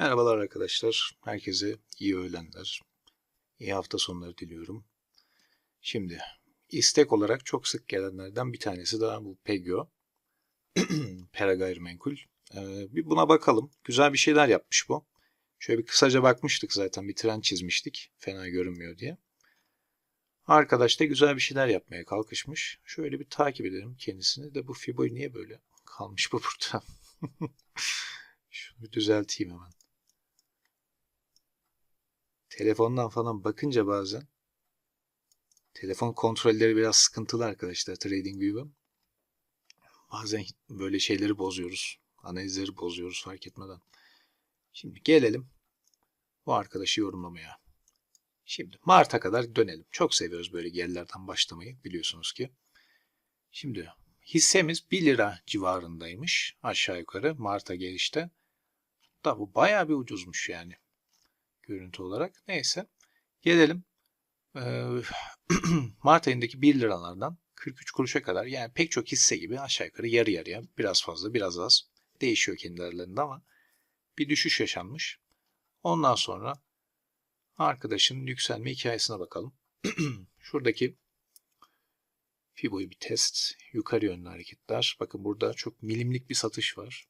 Merhabalar arkadaşlar. Herkese iyi öğlenler. İyi hafta sonları diliyorum. Şimdi istek olarak çok sık gelenlerden bir tanesi daha bu Pegyo. Pera gayrimenkul. Ee, bir buna bakalım. Güzel bir şeyler yapmış bu. Şöyle bir kısaca bakmıştık zaten. Bir trend çizmiştik. Fena görünmüyor diye. Arkadaş da güzel bir şeyler yapmaya kalkışmış. Şöyle bir takip edelim kendisini de bu Fibo'yu niye böyle kalmış bu burada? Şunu düzelteyim hemen. Telefondan falan bakınca bazen telefon kontrolleri biraz sıkıntılı arkadaşlar TradingView'un. Bazen böyle şeyleri bozuyoruz. Analizleri bozuyoruz fark etmeden. Şimdi gelelim bu arkadaşı yorumlamaya. Şimdi Mart'a kadar dönelim. Çok seviyoruz böyle gerilerden başlamayı biliyorsunuz ki. Şimdi hissemiz 1 lira civarındaymış aşağı yukarı Mart'a gelişte. Da bu bayağı bir ucuzmuş yani görüntü olarak. Neyse gelelim Mart ayındaki 1 liralardan 43 kuruşa kadar yani pek çok hisse gibi aşağı yukarı yarı yarıya biraz fazla biraz az değişiyor kendi aralarında ama bir düşüş yaşanmış. Ondan sonra arkadaşın yükselme hikayesine bakalım. Şuradaki Fibo'yu bir test. Yukarı yönlü hareketler. Bakın burada çok milimlik bir satış var.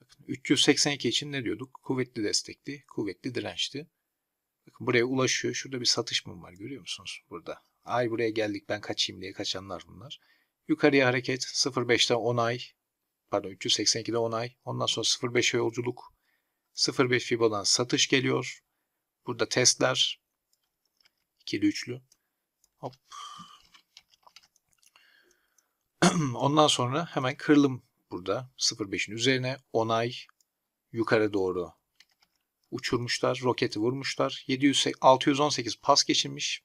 Bakın 382 için ne diyorduk? Kuvvetli destekli, kuvvetli dirençti. Bakın buraya ulaşıyor. Şurada bir satış mı var görüyor musunuz? Burada. Ay buraya geldik ben kaçayım diye kaçanlar bunlar. Yukarıya hareket 0.5'te 10 ay. Pardon 382'de 10 ay. Ondan sonra 0.5'e yolculuk. 0.5 Fibo'dan satış geliyor. Burada testler. İkili üçlü. Hop. Ondan sonra hemen kırılım burada 0.5'in üzerine 10 ay yukarı doğru uçurmuşlar. Roketi vurmuşlar. 700, 618 pas geçirmiş.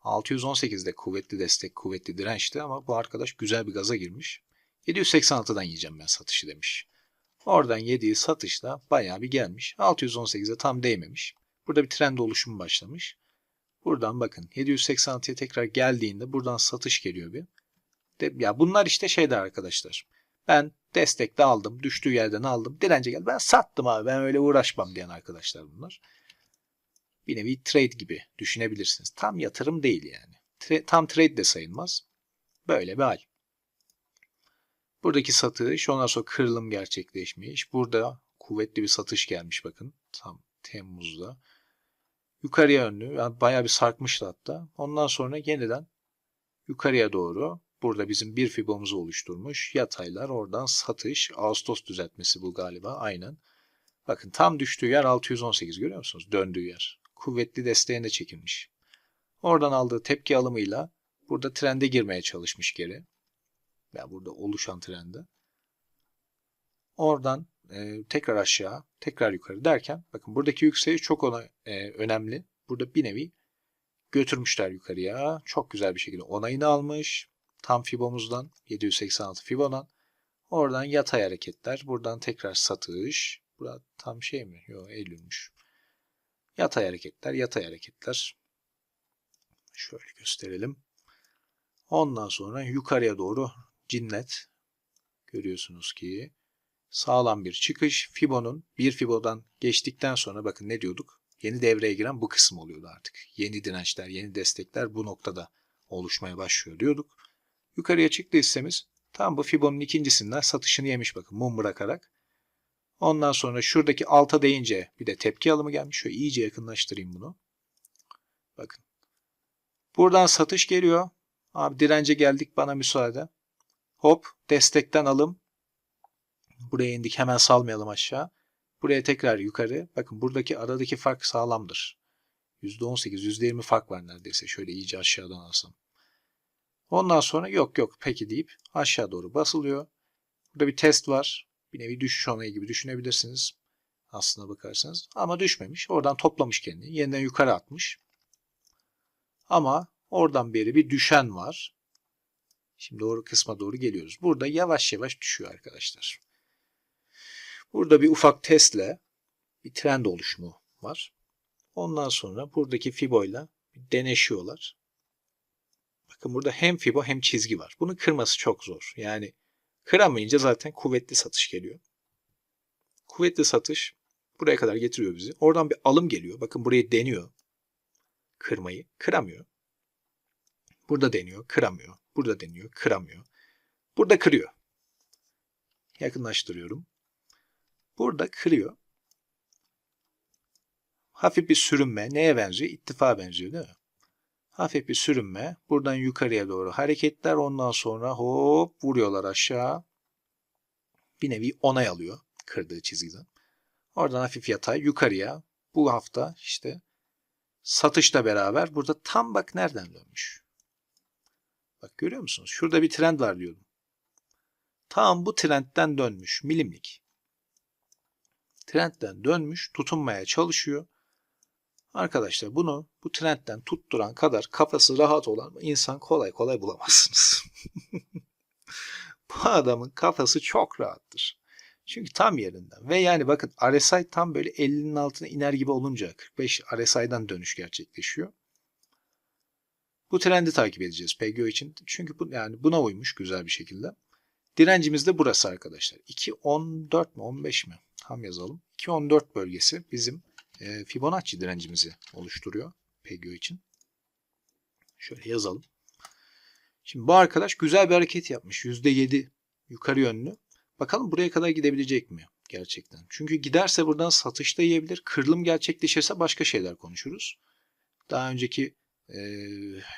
618'de kuvvetli destek, kuvvetli dirençti ama bu arkadaş güzel bir gaza girmiş. 786'dan yiyeceğim ben satışı demiş. Oradan yediği satışla bayağı bir gelmiş. 618'e tam değmemiş. Burada bir trend oluşumu başlamış. Buradan bakın 786'ya tekrar geldiğinde buradan satış geliyor bir. De, ya bunlar işte şeyde arkadaşlar. Ben destekte aldım, düştüğü yerden aldım, dirence geldi. Ben sattım abi, ben öyle uğraşmam diyen arkadaşlar bunlar. Bir nevi trade gibi düşünebilirsiniz. Tam yatırım değil yani. Tra- tam trade de sayılmaz. Böyle bir hal. Buradaki satış, ondan sonra kırılım gerçekleşmiş. Burada kuvvetli bir satış gelmiş bakın. Tam Temmuz'da. Yukarıya yönlü. Yani bayağı bir sarkmıştı hatta. Ondan sonra yeniden yukarıya doğru Burada bizim bir fibomuzu oluşturmuş. Yataylar oradan satış. Ağustos düzeltmesi bu galiba. Aynen. Bakın tam düştüğü yer 618 görüyor musunuz? Döndüğü yer. Kuvvetli desteğine çekilmiş. Oradan aldığı tepki alımıyla burada trende girmeye çalışmış geri. Yani burada oluşan trende. Oradan e, tekrar aşağı, tekrar yukarı derken bakın buradaki yükseliş çok ona e, önemli. Burada bir nevi götürmüşler yukarıya. Çok güzel bir şekilde onayını almış. Tam Fibo'muzdan 786 Fibo'dan. Oradan yatay hareketler. Buradan tekrar satış. Burada tam şey mi? Yok Eylül'müş. Yatay hareketler, yatay hareketler. Şöyle gösterelim. Ondan sonra yukarıya doğru cinnet. Görüyorsunuz ki sağlam bir çıkış. Fibo'nun bir Fibo'dan geçtikten sonra bakın ne diyorduk? Yeni devreye giren bu kısım oluyordu artık. Yeni dirençler, yeni destekler bu noktada oluşmaya başlıyor diyorduk. Yukarıya çıktı hissemiz. Tam bu Fibo'nun ikincisinden satışını yemiş bakın mum bırakarak. Ondan sonra şuradaki alta değince bir de tepki alımı gelmiş. Şöyle iyice yakınlaştırayım bunu. Bakın. Buradan satış geliyor. Abi dirence geldik bana müsaade. Hop destekten alım. Buraya indik hemen salmayalım aşağı. Buraya tekrar yukarı. Bakın buradaki aradaki fark sağlamdır. %18, %20 fark var neredeyse. Şöyle iyice aşağıdan alsam. Ondan sonra yok yok peki deyip aşağı doğru basılıyor. Burada bir test var. Bir nevi düşüş onayı gibi düşünebilirsiniz. Aslına bakarsanız. Ama düşmemiş. Oradan toplamış kendini. Yeniden yukarı atmış. Ama oradan beri bir düşen var. Şimdi doğru kısma doğru geliyoruz. Burada yavaş yavaş düşüyor arkadaşlar. Burada bir ufak testle bir trend oluşumu var. Ondan sonra buradaki Fibo ile deneşiyorlar. Bakın burada hem fibo hem çizgi var. Bunu kırması çok zor. Yani kıramayınca zaten kuvvetli satış geliyor. Kuvvetli satış buraya kadar getiriyor bizi. Oradan bir alım geliyor. Bakın burayı deniyor. Kırmayı. Kıramıyor. Burada deniyor. Kıramıyor. Burada deniyor. Kıramıyor. Burada kırıyor. Yakınlaştırıyorum. Burada kırıyor. Hafif bir sürünme. Neye benziyor? İttifa benziyor değil mi? Hafif bir sürünme. Buradan yukarıya doğru hareketler. Ondan sonra hop vuruyorlar aşağı. Bir nevi onay alıyor kırdığı çizgiden. Oradan hafif yatay yukarıya. Bu hafta işte satışla beraber burada tam bak nereden dönmüş. Bak görüyor musunuz? Şurada bir trend var diyordum. Tam bu trendten dönmüş. Milimlik. Trendten dönmüş. Tutunmaya çalışıyor. Arkadaşlar bunu bu trendten tutturan kadar kafası rahat olan insan kolay kolay bulamazsınız. bu adamın kafası çok rahattır. Çünkü tam yerinden. Ve yani bakın RSI tam böyle 50'nin altına iner gibi olunca 45 RSI'dan dönüş gerçekleşiyor. Bu trendi takip edeceğiz PGO için. Çünkü bu, yani buna uymuş güzel bir şekilde. Direncimiz de burası arkadaşlar. 2.14 mi 15 mi? Tam yazalım. 2.14 bölgesi bizim e, Fibonacci direncimizi oluşturuyor PGO için. Şöyle yazalım. Şimdi bu arkadaş güzel bir hareket yapmış. %7 yukarı yönlü. Bakalım buraya kadar gidebilecek mi gerçekten? Çünkü giderse buradan satışta yiyebilir. Kırılım gerçekleşirse başka şeyler konuşuruz. Daha önceki e,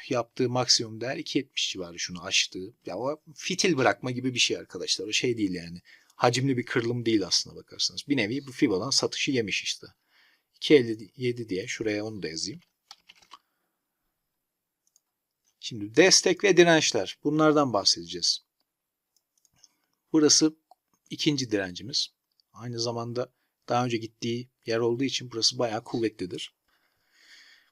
yaptığı maksimum değer 2.70 civarı şunu aştığı. Ya o fitil bırakma gibi bir şey arkadaşlar. O şey değil yani. Hacimli bir kırılım değil aslında bakarsanız. Bir nevi bu Fibon'dan satışı yemiş işte. 2.57 diye şuraya onu da yazayım. Şimdi destek ve dirençler. Bunlardan bahsedeceğiz. Burası ikinci direncimiz. Aynı zamanda daha önce gittiği yer olduğu için burası bayağı kuvvetlidir.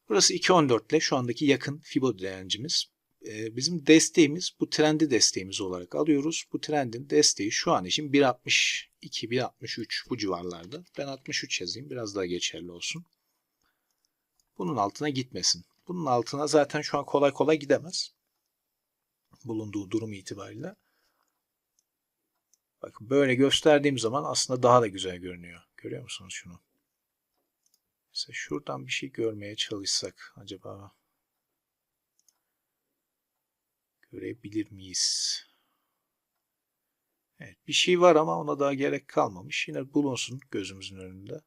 Burası 2.14 ile şu andaki yakın Fibo direncimiz. Ee, bizim desteğimiz bu trendi desteğimiz olarak alıyoruz. Bu trendin desteği şu an için 1.62, 1.63 bu civarlarda. Ben 63 yazayım biraz daha geçerli olsun. Bunun altına gitmesin. Bunun altına zaten şu an kolay kolay gidemez. Bulunduğu durum itibariyle. Bakın böyle gösterdiğim zaman aslında daha da güzel görünüyor. Görüyor musunuz şunu? Mesela şuradan bir şey görmeye çalışsak acaba görebilir miyiz? Evet bir şey var ama ona daha gerek kalmamış. Yine bulunsun gözümüzün önünde.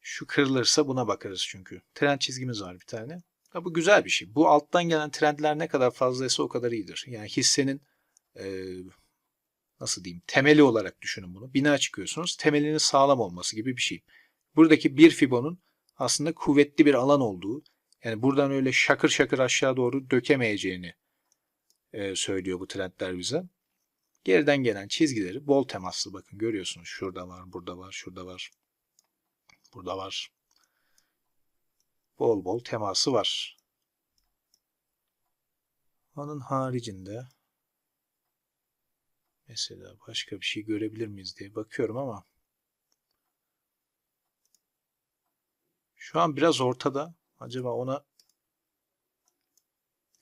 Şu kırılırsa buna bakarız çünkü. Trend çizgimiz var bir tane. Ya bu güzel bir şey. Bu alttan gelen trendler ne kadar fazlaysa o kadar iyidir. Yani hissenin e, nasıl diyeyim temeli olarak düşünün bunu. Bina çıkıyorsunuz. Temelinin sağlam olması gibi bir şey. Buradaki bir Fibo'nun aslında kuvvetli bir alan olduğu yani buradan öyle şakır şakır aşağı doğru dökemeyeceğini e, söylüyor bu trendler bize. Geriden gelen çizgileri bol temaslı bakın görüyorsunuz. Şurada var, burada var, şurada var. Burada var. Bol bol teması var. Onun haricinde mesela başka bir şey görebilir miyiz diye bakıyorum ama şu an biraz ortada. Acaba ona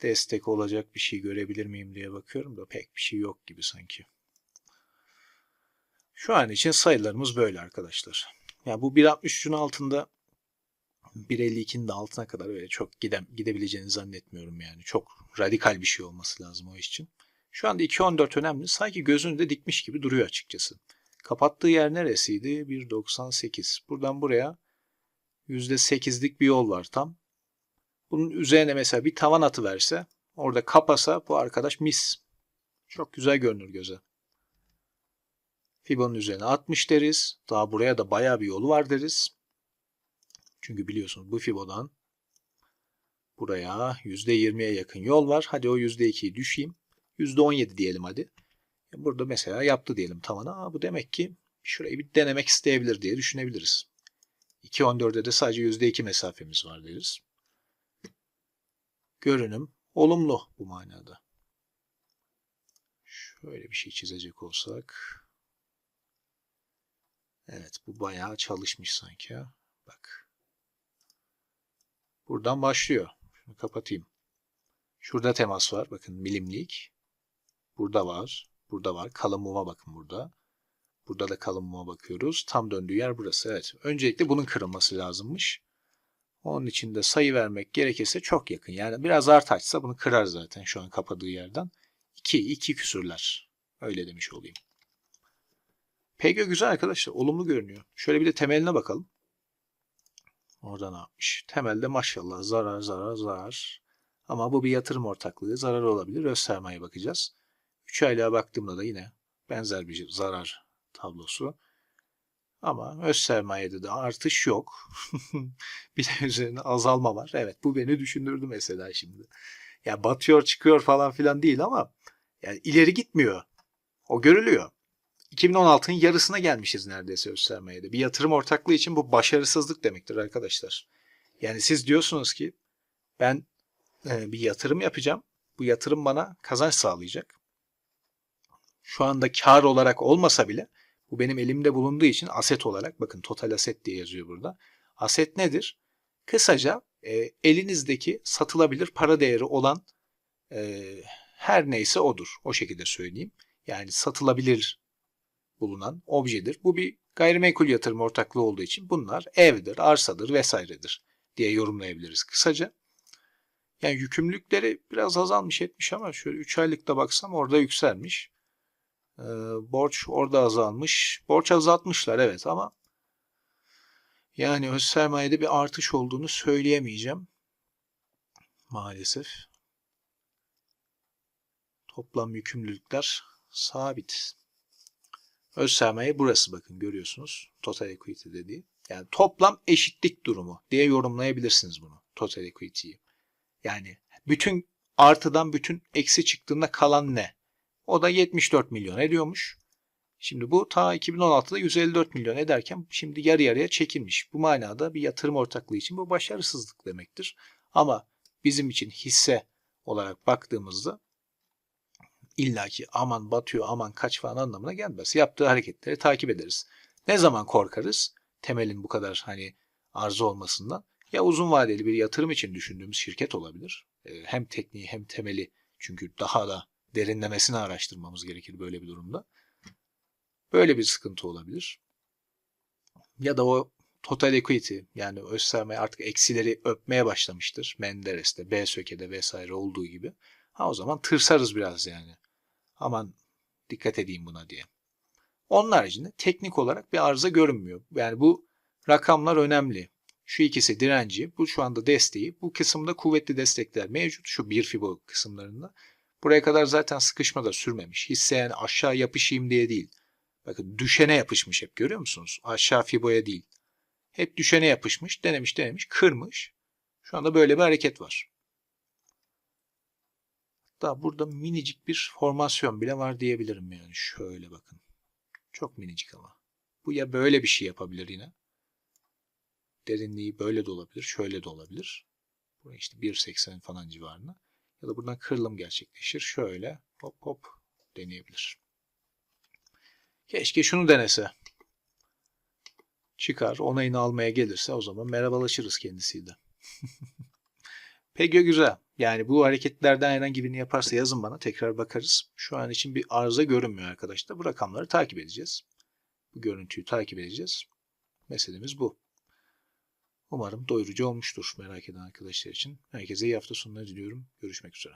destek olacak bir şey görebilir miyim diye bakıyorum da pek bir şey yok gibi sanki. Şu an için sayılarımız böyle arkadaşlar. Ya yani bu 1.63'ün altında 1.52'nin de altına kadar öyle çok gidem, gidebileceğini zannetmiyorum yani. Çok radikal bir şey olması lazım o iş için. Şu anda 2.14 önemli. Sanki gözünü de dikmiş gibi duruyor açıkçası. Kapattığı yer neresiydi? 1.98. Buradan buraya %8'lik bir yol var tam. Bunun üzerine mesela bir tavan atı verse, orada kapasa bu arkadaş mis. Çok güzel görünür göze. Fibonun üzerine 60 deriz. Daha buraya da baya bir yolu var deriz. Çünkü biliyorsunuz bu Fibo'dan buraya %20'ye yakın yol var. Hadi o %2'yi düşeyim. %17 diyelim hadi. Burada mesela yaptı diyelim tavana. Aa, bu demek ki şurayı bir denemek isteyebilir diye düşünebiliriz. 2.14'e de sadece %2 mesafemiz var deriz. Görünüm olumlu bu manada. Şöyle bir şey çizecek olsak. Evet bu bayağı çalışmış sanki. Bak. Buradan başlıyor. Şunu kapatayım. Şurada temas var. Bakın milimlik. Burada var. Burada var. Kalın muma bakın burada. Burada da kalın muma bakıyoruz. Tam döndüğü yer burası. Evet. Öncelikle bunun kırılması lazımmış. Onun için de sayı vermek gerekirse çok yakın. Yani biraz art açsa bunu kırar zaten şu an kapadığı yerden. 2, 2 küsürler. Öyle demiş olayım. PG güzel arkadaşlar. Olumlu görünüyor. Şöyle bir de temeline bakalım. Orada ne yapmış? Temelde maşallah zarar zarar zarar. Ama bu bir yatırım ortaklığı. Zarar olabilir. Öz sermaye bakacağız. 3 aylığa baktığımda da yine benzer bir zarar tablosu. Ama öz sermayede de artış yok. bir de üzerine azalma var. Evet bu beni düşündürdü mesela şimdi. Ya batıyor çıkıyor falan filan değil ama yani ileri gitmiyor. O görülüyor. 2016'ın yarısına gelmişiz neredeyse öz sermayede. Bir yatırım ortaklığı için bu başarısızlık demektir arkadaşlar. Yani siz diyorsunuz ki ben e, bir yatırım yapacağım. Bu yatırım bana kazanç sağlayacak. Şu anda kar olarak olmasa bile bu benim elimde bulunduğu için aset olarak bakın total aset diye yazıyor burada. Aset nedir? Kısaca e, elinizdeki satılabilir para değeri olan e, her neyse odur. O şekilde söyleyeyim. Yani satılabilir bulunan objedir. Bu bir gayrimenkul yatırım ortaklığı olduğu için bunlar evdir, arsadır vesairedir diye yorumlayabiliriz kısaca. Yani yükümlülükleri biraz azalmış etmiş ama şöyle 3 aylıkta baksam orada yükselmiş. Ee, borç orada azalmış. Borç azaltmışlar evet ama yani öz sermayede bir artış olduğunu söyleyemeyeceğim. Maalesef. Toplam yükümlülükler sabit. Öz sermaye burası bakın görüyorsunuz. Total equity dediği. Yani toplam eşitlik durumu diye yorumlayabilirsiniz bunu. Total equity'yi. Yani bütün artıdan bütün eksi çıktığında kalan ne? O da 74 milyon ediyormuş. Şimdi bu ta 2016'da 154 milyon ederken şimdi yarı yarıya çekilmiş. Bu manada bir yatırım ortaklığı için bu başarısızlık demektir. Ama bizim için hisse olarak baktığımızda illaki aman batıyor aman kaç falan anlamına gelmez. Yaptığı hareketleri takip ederiz. Ne zaman korkarız? Temelin bu kadar hani arzu olmasından. Ya uzun vadeli bir yatırım için düşündüğümüz şirket olabilir. Ee, Hem tekniği hem temeli çünkü daha da derinlemesine araştırmamız gerekir böyle bir durumda. Böyle bir sıkıntı olabilir. Ya da o total equity yani öz sermaye artık eksileri öpmeye başlamıştır. Menderes'te, BSÖK'de vesaire olduğu gibi. Ha o zaman tırsarız biraz yani. Aman dikkat edeyim buna diye. Onun haricinde teknik olarak bir arıza görünmüyor. Yani bu rakamlar önemli. Şu ikisi direnci, bu şu anda desteği. Bu kısımda kuvvetli destekler mevcut. Şu bir fibo kısımlarında. Buraya kadar zaten sıkışma da sürmemiş. Hisseyen aşağı yapışayım diye değil. Bakın düşene yapışmış hep görüyor musunuz? Aşağı fiboya değil. Hep düşene yapışmış, denemiş denemiş, kırmış. Şu anda böyle bir hareket var. Hatta burada minicik bir formasyon bile var diyebilirim yani. Şöyle bakın. Çok minicik ama. Bu ya böyle bir şey yapabilir yine. Derinliği böyle de olabilir, şöyle de olabilir. Bu işte 1.80 falan civarında. Ya da buradan kırılım gerçekleşir. Şöyle hop hop deneyebilir. Keşke şunu denese. Çıkar, onayını almaya gelirse o zaman merhabalaşırız kendisiyle. Peki güzel. Yani bu hareketlerden herhangi birini yaparsa yazın bana tekrar bakarız. Şu an için bir arıza görünmüyor arkadaşlar. Bu rakamları takip edeceğiz. Bu görüntüyü takip edeceğiz. Meselemiz bu. Umarım doyurucu olmuştur merak eden arkadaşlar için. Herkese iyi hafta sonları diliyorum. Görüşmek üzere.